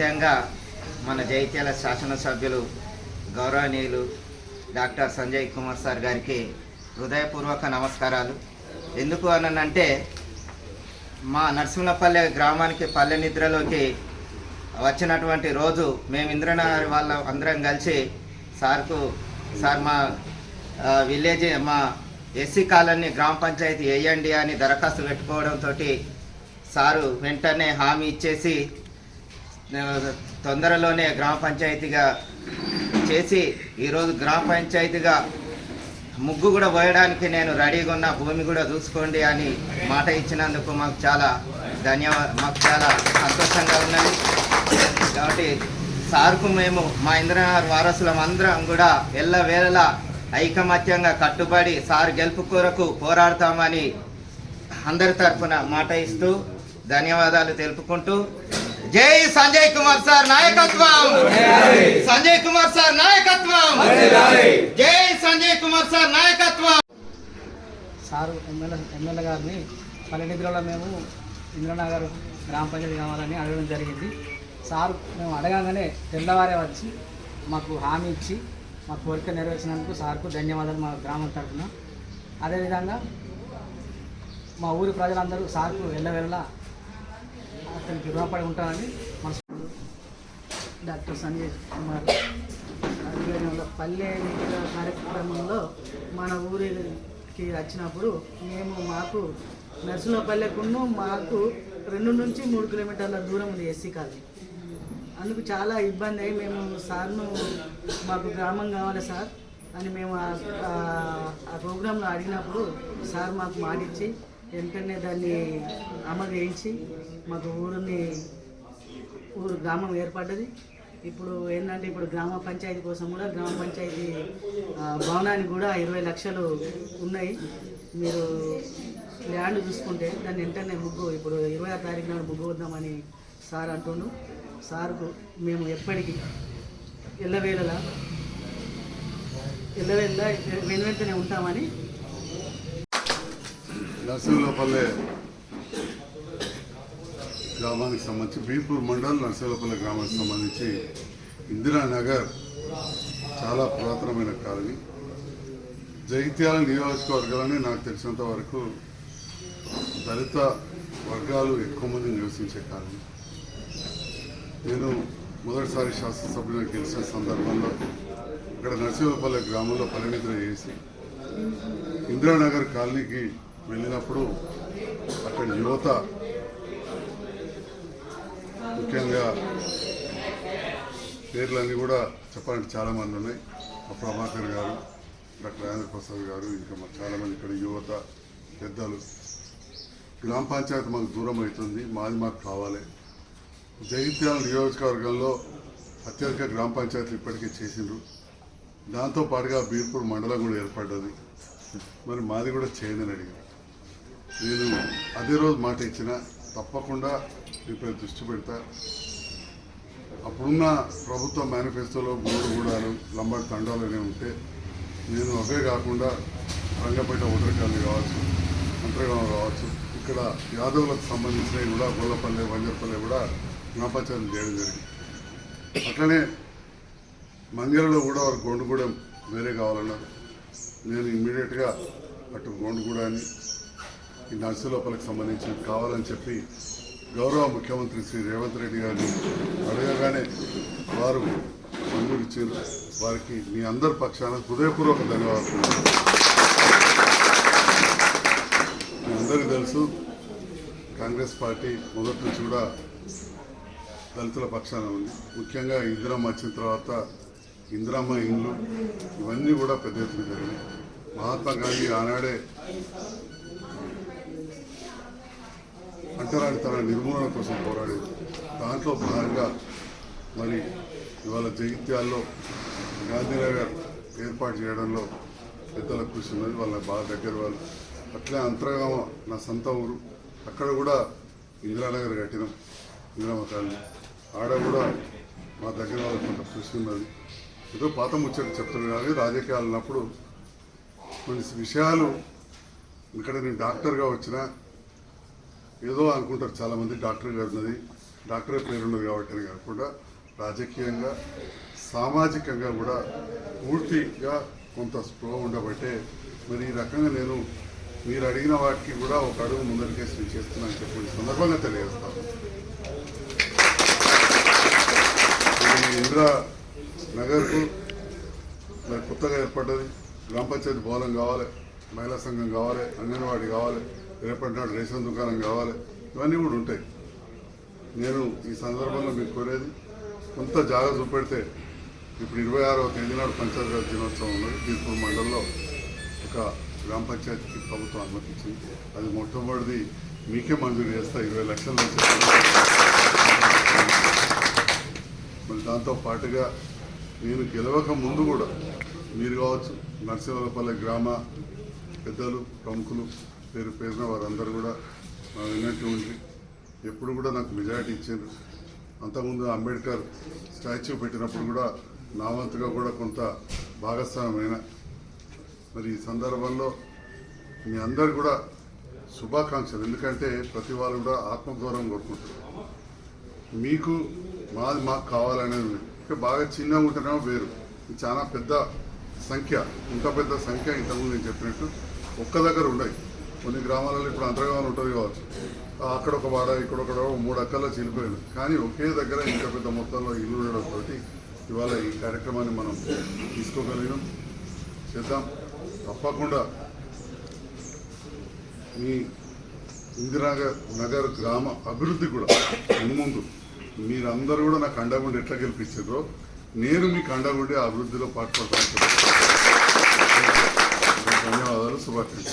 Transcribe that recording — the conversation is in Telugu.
ముఖ్యంగా మన జైత్యాల శాసనసభ్యులు గౌరవనీయులు డాక్టర్ సంజయ్ కుమార్ సార్ గారికి హృదయపూర్వక నమస్కారాలు. ఎందుకు అనంటే మా నరసింహపల్లె గ్రామానికి పల్లె నిద్రలోకి వచ్చినటువంటి రోజు మేము ఇంద్రనగర్ వాళ్ళ అందరం కలిసి సార్కు సార్ మా విలేజ్ మా ఎస్సీ కాలనీ గ్రామ పంచాయతీ వేయండి అని దరఖాస్తు పెట్టుకోవడంతో సారు వెంటనే హామీ ఇచ్చేసి తొందరలోనే గ్రామ పంచాయతీగా చేసి ఈరోజు గ్రామ పంచాయతీగా ముగ్గు కూడా పోయడానికి నేను రెడీగా ఉన్న. భూమి కూడా చూసుకోండి అని మాట ఇచ్చినందుకు మాకు చాలా ధన్యవాద మాకు చాలా సంతోషంగా ఉన్నది. కాబట్టి సార్కు మేము మా ఇంద్రనగర్ వారసులం అందరం కూడా ఎల్లవేళలా ఐకమత్యంగా కట్టుబడి సార్ గెలుపు కొరకు పోరాడతామని అందరి తరఫున మాట ఇస్తూ ధన్యవాదాలు తెలుపుకుంటూ జై సంజయ్ కుమార్ సార్ నాయకత్వం. సంజయ్ కుమార్ సార్ నాయకత్వం. జై సంజయ్ కుమార్ సార్ నాయకత్వం. సారు ఎమ్మెల్యే ఎమ్మెల్యే గారిని పల్లెనిద్రలో మేము ఇంద్రనగర్ గ్రామ పంచాయతీ కావాలని అడగడం జరిగింది. సార్ మేము అడగగానే తెల్లవారే వచ్చి మాకు హామీ ఇచ్చి మా కోరిక నెరవేర్చినందుకు సార్కు ధన్యవాదాలు మా గ్రామం తరఫున. అదేవిధంగా మా ఊరి ప్రజలందరూ సార్కు వెళ్ళవెళ్ళ అతనికి రుణపడి ఉంటానని మన డాక్టర్ సంజయ్ కుమార్ ఆధ్వర్యంలో పల్లె కార్యక్రమంలో మన ఊరికి వచ్చినప్పుడు మేము మాకు నర్సులపల్లెకును మాకు రెండు నుంచి మూడు కిలోమీటర్ల దూరం ఉంది ఎస్సీ కాలనీ. అందుకు చాలా ఇబ్బంది అయ్యి మేము సార్ను మాకు గ్రామం కావాలి సార్ అని మేము ఆ- ఆ- ఆ ప్రోగ్రాంలో అడిగినప్పుడు సార్ మాకు మాటిచ్చి వెంటనే దాన్ని అమలు వేయించి మాకు ఊరిని ఊరు గ్రామం ఏర్పడ్డది. ఇప్పుడు ఏంటంటే ఇప్పుడు గ్రామ పంచాయతీ కోసం కూడా గ్రామ పంచాయతీ భవనానికి కూడా ఇరవై లక్షలు ఉన్నాయి. మీరు ల్యాండ్ చూసుకుంటే దాన్ని వెంటనే ముగ్గు ఇప్పుడు ఇరవై ఆరు తారీఖు నాడు ముగ్గు వద్దామని సార్ అంటుండు. సార్కు మేము ఎప్పటికీ ఎల్లవేళలా ఎల్లవేళ వెను వెంటనే ఉంటామని నరసింహపల్లె గ్రామానికి సంబంధించి బీపూర్ మండల్ నరసింహపల్లె గ్రామానికి సంబంధించి ఇందిరానగర్ చాలా పురాతనమైన కాలనీ. జగిత్యాల నియోజకవర్గాలని నాకు తెలిసినంత వరకు దళిత వర్గాలు ఎక్కువ మంది నివసించే కాలం నేను మొదటిసారి శాసనసభ్యులుగా గెలిచిన సందర్భంలో ఇక్కడ నరసింహపల్లె గ్రామంలో పరిమితులు చేసి ఇందిరానగర్ కాలనీకి వెళ్ళినప్పుడు అక్కడ యువత ముఖ్యంగా పేర్లన్నీ కూడా చెప్పాలంటే చాలామంది ఉన్నాయి. మా ప్రభాకర్ గారు డాక్టర్ రాజేంద్ర ప్రసాద్ గారు ఇంకా మా చాలామంది ఇక్కడ యువత పెద్దలు. గ్రామ పంచాయతీ మాకు దూరం అవుతుంది మాది మాకు కావాలి. జగిత్యాల నియోజకవర్గంలో అత్యధిక గ్రామ పంచాయతీలు ఇప్పటికే చేసిండ్రు. దాంతో పాటుగా బీర్పూర్ మండలం కూడా ఏర్పడ్డది. మరి మాది కూడా చేయదని అడిగారు. నేను అదే రోజు మాట ఇచ్చిన తప్పకుండా దీనిపై దృష్టి పెడతా. అప్పుడున్న ప్రభుత్వ మేనిఫెస్టోలో గూడగూడాలు లంబాడి తండాలు అనేవి ఉంటే నేను అవే కాకుండా రంగపేట ఓటర్ కావచ్చు అంతర్గాం కావచ్చు ఇక్కడ యాదవులకు సంబంధించినవి కూడా గొల్లపల్లె వంజరపల్లె కూడా గ్రామ చేయడం జరిగింది. అట్లనే మంగళలో కూడా వారు గోండుగూడెం వేరే కావాలన్నారు. నేను ఇమ్మీడియట్గా అటు గోండుగూడని ఈ నర్సులోపలకు సంబంధించి కావాలని చెప్పి గౌరవ ముఖ్యమంత్రి శ్రీ రేవంత్ రెడ్డి గారిని అడగగానే వారు మంజూరు ఇచ్చారు. వారికి మీ అందరి పక్షాన హృదయపూర్వక ధన్యవాదాలు. మీ అందరికీ తెలుసు కాంగ్రెస్ పార్టీ మొదటి నుంచి కూడా దళితుల పక్షాన ఉంది. ముఖ్యంగా ఇందిరమ్మ వచ్చిన తర్వాత ఇందిరమ్మ ఇండ్లు ఇవన్నీ కూడా పెద్ద ఎత్తున జరిగినాయి మహాత్మా గాంధీ ఆనాడే అంటరానితన నిర్మూలన కోసం పోరాడేది దాంట్లో భాగంగా మరి ఇవాళ జగిత్యాల్లో గాంధీనగర్ ఏర్పాటు చేయడంలో పెద్దల కృషి ఉన్నది. వాళ్ళ బాగా దగ్గర వాళ్ళు అట్లే అంతర్గామ నా సొంత ఊరు. అక్కడ కూడా ఇందిరానగర్ కట్టినాం. ఇందిరామ కాలనీ. ఆడ కూడా మా దగ్గర వాళ్ళకి కొంత కృషి ఉన్నది. ఏదో పాత ముచ్చట చెప్తున్నారు కానీ రాజకీయాలు ఉన్నప్పుడు కొన్ని విషయాలు ఇక్కడ నేను డాక్టర్గా వచ్చినా ఏదో అనుకుంటారు చాలామంది. డాక్టర్ గారు ఉన్నది డాక్టర్ పేరు ఉన్నది కాబట్టి అని కాకుండా రాజకీయంగా సామాజికంగా కూడా పూర్తిగా కొంత స్పృహ ఉండబట్టే మరి ఈ రకంగా నేను మీరు అడిగిన వాటికి కూడా ఒక అడుగు ముందరికేసి నేను చేస్తున్నాను చెప్పి సందర్భంగా తెలియజేస్తాను. ఇందిరా నగర్కు మరి కొత్తగా ఏర్పడ్డది. గ్రామ పంచాయతీ భవనం కావాలి మహిళా సంఘం కావాలి అంగన్వాడీ కావాలి. రేపటి నాడు రేషన్ దుకాణం కావాలి. ఇవన్నీ కూడా ఉంటాయి. నేను ఈ సందర్భంలో మీకు కోరేది కొంత జాగ్రత్త చూపెడితే ఇప్పుడు ఇరవై ఆరవ తేదీ నాడు పంచాయతీరాజ్ దినోత్సవం ఉన్నది. దీర్పూర్ మండలంలో ఒక గ్రామ పంచాయతీకి ప్రభుత్వం అనుమతించింది అది మొట్టమొదటిది మీకే మంజూరు చేస్తా. ఇరవై లక్షల నుంచి మరి దాంతో పాటుగా నేను గెలవక ముందు కూడా మీరు కావచ్చు నరసింహపల్లి గ్రామ పెద్దలు ప్రముఖులు పేరు పేరున వారందరూ కూడా నా విన్నటువంటి ఎప్పుడు కూడా నాకు మెజారిటీ ఇచ్చారు అంతకుముందు అంబేద్కర్ స్టాచ్యూ పెట్టినప్పుడు కూడా నా వంతుగా కూడా కొంత భాగస్వామ్యమైన. మరి ఈ సందర్భంలో మీ అందరు కూడా శుభాకాంక్షలు. ఎందుకంటే ప్రతి వాళ్ళు కూడా ఆత్మగౌరవం కోరుకుంటారు మీకు మాది మాకు కావాలనేది ఇంకా బాగా చిన్నగా ఉంటేనేమో వేరు. ఇది చాలా పెద్ద సంఖ్య ఇంత పెద్ద సంఖ్య ఇంతకుముందు నేను చెప్పినట్టు ఒక్క దగ్గర ఉండవు కొన్ని గ్రామాలలో ఇప్పుడు అంతర్గామం ఉంటుంది కావచ్చు. అక్కడ ఒక వాడ ఇక్కడ ఒక మూడు అక్కల్లో చిలిపోయింది. కానీ ఒకే దగ్గర ఇంత పెద్ద మొత్తంలో ఇల్లు ఉండడంతో ఇవాళ ఈ కార్యక్రమాన్ని మనం తీసుకోగలిగినాం చేద్దాం. తప్పకుండా మీ ఇందిరానగర్ నగర్ గ్రామ అభివృద్ధి కూడా ముందు మీరందరూ కూడా నాకు అండగుండి ఎట్లా గెలిపించారో నేను మీకు అండగుండి అభివృద్ధిలో పాటుపడతాను ధన్యవాదాలు శుభాకాంక్షలు.